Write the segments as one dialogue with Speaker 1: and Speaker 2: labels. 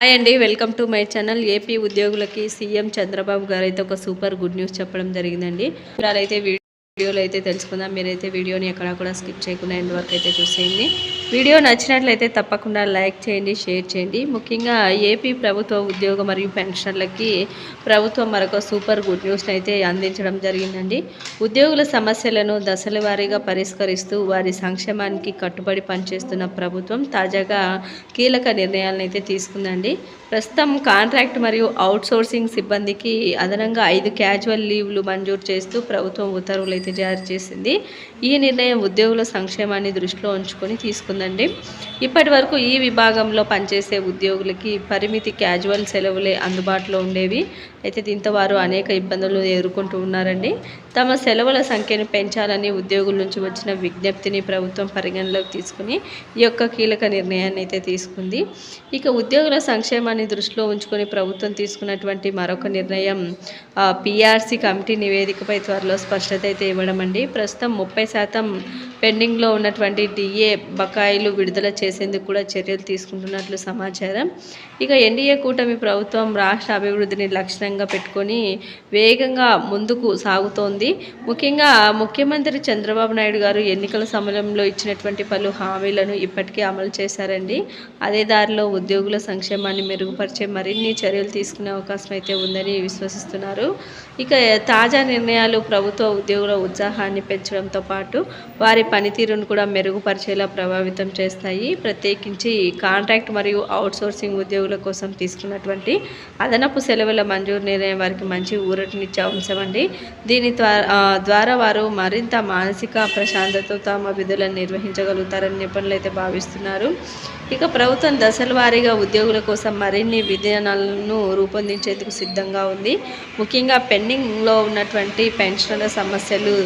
Speaker 1: Hi అండి welcome to my channel. AP ఉద్యోగులకి CM Chandrababu గారు అయితే ఒక సూపర్ గుడ్ న్యూస్ చెప్పడం జరిగిందండి. అయితే వీడియోలో అయితే తెలుసుకుందాం. మీరైతే వీడియోని ఎక్కడా కూడా స్కిప్ చేయకుండా ఎంతవరకు అయితే చూసేయండి. వీడియో నచ్చినట్లయితే తప్పకుండా లైక్ చేయండి షేర్ చేయండి. ముఖ్యంగా ఏపీ ప్రభుత్వ ఉద్యోగ మరియు పెన్షన్లకి ప్రభుత్వం మరొక సూపర్ గుడ్ న్యూస్ని అయితే అందించడం జరిగిందండి. ఉద్యోగుల సమస్యలను దశల వారీగా పరిష్కరిస్తూ వారి సంక్షేమానికి కట్టుబడి పనిచేస్తున్న ప్రభుత్వం తాజాగా కీలక నిర్ణయాలను అయితే తీసుకుందండి. ప్రస్తుతం కాంట్రాక్ట్ మరియు అవుట్సోర్సింగ్ సిబ్బందికి అదనంగా ఐదు క్యాజువల్ లీవ్లు మంజూరు చేస్తూ ప్రభుత్వం ఉత్తర్వులు అయితే జారీ చేసింది. ఈ నిర్ణయం ఉద్యోగుల సంక్షేమాన్ని దృష్టిలో ఉంచుకొని తీసుకుందండి. ఇప్పటి వరకు ఈ విభాగంలో పనిచేసే ఉద్యోగులకి పరిమితి క్యాజువల్ సెలవులే అందుబాటులో ఉండేవి. అయితే దీంతో వారు అనేక ఇబ్బందులు ఎదుర్కొంటూ ఉన్నారండి. తమ సెలవుల సంఖ్యను పెంచాలని ఉద్యోగుల నుంచి వచ్చిన విజ్ఞప్తిని ప్రభుత్వం పరిగణలోకి తీసుకుని ఈ యొక్క కీలక నిర్ణయాన్ని అయితే తీసుకుంది. ఇక ఉద్యోగుల సంక్షేమాన్ని దృష్టిలో ఉంచుకొని ప్రభుత్వం తీసుకున్నటువంటి మరొక నిర్ణయం పిఆర్సీ కమిటీ నివేదికపై త్వరలో స్పష్టత అయితే ఇవ్వడం అండి. ప్రస్తుతం ముప్పై శాతం పెండింగ్లో ఉన్నటువంటి డిఏ బకాయిలు విడుదల చేసేందుకు కూడా చర్యలు తీసుకుంటున్నట్లు సమాచారం. ఇక ఎన్డీఏ కూటమి ప్రభుత్వం రాష్ట్ర అభివృద్ధిని లక్ష్యంగా పెట్టుకొని వేగంగా ముందుకు సాగుతోంది. ముఖ్యంగా ముఖ్యమంత్రి చంద్రబాబు నాయుడు గారు ఎన్నికల సమయంలో ఇచ్చినటువంటి పలు హామీలను ఇప్పటికే అమలు చేశారండి. అదే దారిలో ఉద్యోగుల సంక్షేమాన్ని మెరుగుపరిచే మరిన్ని చర్యలు తీసుకునే అవకాశం అయితే ఉందని విశ్వసిస్తున్నారు. ఇక తాజా నిర్ణయాలు ప్రభుత్వ ఉద్యోగుల ఉత్సాహాన్ని పెంచడంతో పాటు వారి పనితీరును కూడా మెరుగుపరిచేలా ప్రభావితం చేస్తాయి. ప్రత్యేకించి కాంట్రాక్ట్ మరియు అవుట్సోర్సింగ్ ఉద్యోగుల కోసం తీసుకున్నటువంటి అదనపు సెలవుల మంజూరు నిర్ణయం వారికి మంచి ఊరటనిచ్చే అంశం అండి దీని ద్వారా ద్వారా వారు మరింత మానసిక ప్రశాంతతతో తమ విధులను నిర్వహించగలుగుతారని నిపుణులు అయితే భావిస్తున్నారు. ఇక ప్రభుత్వం దశల వారీగా ఉద్యోగుల కోసం మరిన్ని విధానాలను రూపొందించేందుకు సిద్ధంగా ఉంది. ముఖ్యంగా పెండింగ్లో ఉన్నటువంటి పెన్షన్ల సమస్యలు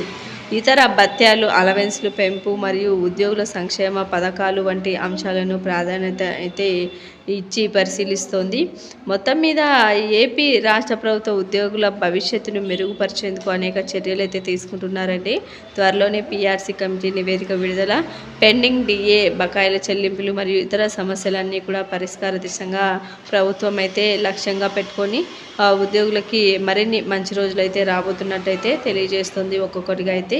Speaker 1: ఇతర భత్యాలు అలవెన్స్లు పెంపు మరియు ఉద్యోగుల సంక్షేమ పథకాలు వంటి అంశాలను ప్రాధాన్యత అయితే ఇచ్చి పరిశీలిస్తోంది. మొత్తం మీద ఏపీ రాష్ట్ర ప్రభుత్వ ఉద్యోగుల భవిష్యత్తును మెరుగుపరిచేందుకు అనేక చర్యలు అయితే తీసుకుంటున్నారండి. త్వరలోనే పీఆర్సీ కమిటీ నివేదిక విడుదల పెండింగ్ డిఏ బకాయిల చెల్లింపులు మరియు ఇతర సమస్యలన్నీ కూడా పరిష్కార దిశగా ప్రభుత్వం అయితే లక్ష్యంగా పెట్టుకొని ఉద్యోగులకి మరిన్ని మంచి రోజులు అయితే రాబోతున్నట్టయితే తెలియజేస్తుంది ఒక్కొక్కటిగా అయితే.